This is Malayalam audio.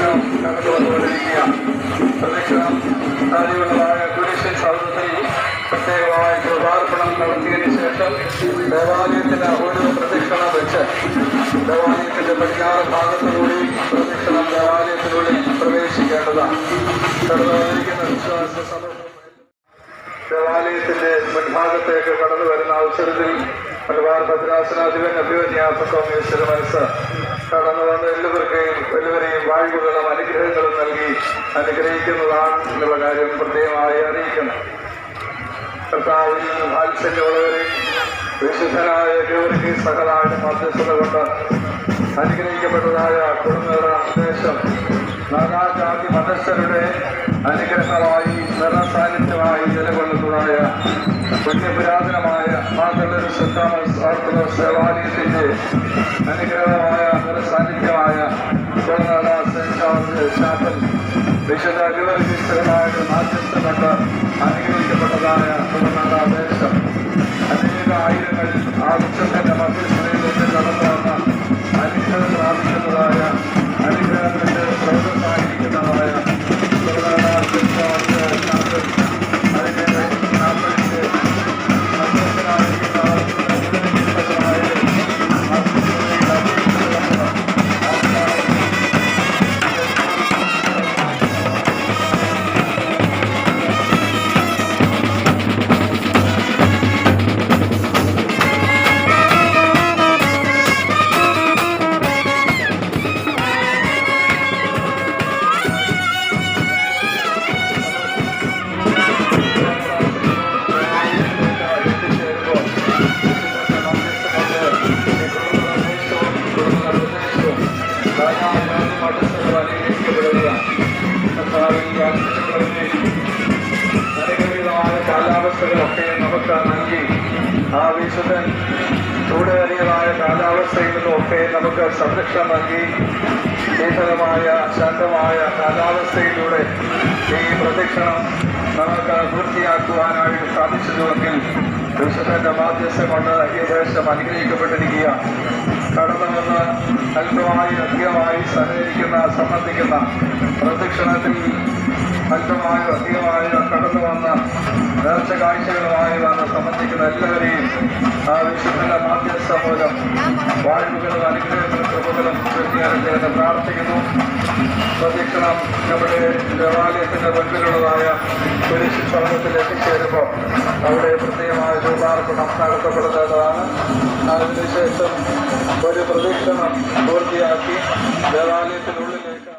പ്രദക്ഷിണം കണ്ടു വന്നുകൊണ്ടിരിക്കുകയാണ് പ്രദക്ഷിണം താഴെയുള്ളതായ കുരിശൻ സൗദത്തിൽ പ്രത്യേകമായ കൃപാർപ്പണം ശേഷം ദേവാലയത്തിന്റെ ഒരു പ്രദക്ഷിണം വെച്ച് ദേവാലയത്തിന്റെ പടിഞ്ഞാറ് ഭാഗത്തിലൂടെ പ്രദക്ഷിണം ദേവാലയത്തിനുള്ളിൽ പ്രവേശിക്കേണ്ടതാണ് കടന്നുവന്നിരിക്കുന്ന വിശ്വാസ സമൂഹം ദേവാലയത്തിന്റെ മുൻഭാഗത്തേക്ക് കടന്നു വരുന്ന അവസരത്തിൽ മലബാർ ഭദ്രാസനാധിപൻ അഭിവന്യാസ സ്വാമി മനസ്സ് കടന്നു വന്ന് എല്ലാവർക്കെയും എല്ലാവരെയും വായ്പകളും അനുഗ്രഹങ്ങളും നൽകി അനുഗ്രഹിക്കുന്നതാണ് എന്നുള്ള കാര്യം പ്രത്യേകമായി അറിയിക്കണം. കർത്താവിൽ വാത്സല്യമുള്ളവരെയും വിശുദ്ധനായ ഗൗരിക്ക് സകലായ മധ്യസ്ഥത കൊണ്ട് അനുഗ്രഹിക്കപ്പെട്ടതായ കുടുംബങ്ങളുടെ ഉദ്ദേശം നാനാജാതി മതസ്ഥരുടെ അനുഗ്രഹമായി പുണ്യപുരാതനമായ മാതൃ സെന്റ് ഓർത്തഡോക്സ് ദേവാലയത്തിന്റെ അനുഗ്രഹമായ സാന്നിധ്യമായ കൊറനാട സെന്റ് ജോർജ് ചാപ്പൽ വിശുദ്ധ ഗൗരികമായ മാധ്യസ്ഥ കൊണ്ട് അനുഗ്രഹിക്കപ്പെട്ടതായ കുടുംബ ദേശം. അനേക ആയിരങ്ങൾ ആ വൃക്ഷത്തിന്റെ മധ്യസ്ഥതയിലേക്ക് കാലാവസ്ഥകളൊക്കെ നമുക്ക് നൽകി ആ വിശുദ്ധൻ ചൂടേറിയതായ കാലാവസ്ഥയിലും ഒക്കെ നമുക്ക് സംരക്ഷണം നൽകി ശീതളമായ ശാന്തമായ കാലാവസ്ഥയിലൂടെ ഈ പ്രദക്ഷിണം നമുക്ക് പൂർത്തിയാക്കുവാനായിട്ട് സാധിച്ചതുവെങ്കിൽ വിശുദ്ധന്റെ മാധ്യസ്ഥ കൊണ്ട് ഈ ദേശം അനുഗ്രഹിക്കപ്പെട്ടിരിക്കുക കടന്നു വന്ന് അല്പമായി അധികമായി സഹകരിക്കുന്ന സംബന്ധിക്കുന്ന പ്രദക്ഷിണത്തിൽ അല്പമായി അധികമായി കടന്നു വന്ന നേർച്ച കാഴ്ചകളുമായി വന്ന് സംബന്ധിക്കുന്ന എല്ലാവരെയും ആ വിശുദ്ധന്റെ മാധ്യസ്ഥ മൂലം വാഴ്വുകളും അനുഗ്രഹങ്ങളും കൃപകളും തീർച്ചയായും ചെയ്ത് പ്രാർത്ഥിക്കുന്നു. പ്രദക്ഷിണം നമ്മുടെ ദേവാലയത്തിന്റെ മുൻപിലുള്ളതായ കുരിശ് സ്ഥലത്തിൽ എത്തിച്ചേരുമ്പോൾ അവിടെ പ്രത്യേകമായ രൂപാർപ്പണം നടത്തപ്പെടുന്നതാണ്. അതിനുശേഷം ഒരു പ്രദക്ഷിണം പൂർത്തിയാക്കി ദേവാലയത്തിനുള്ളിലേക്ക്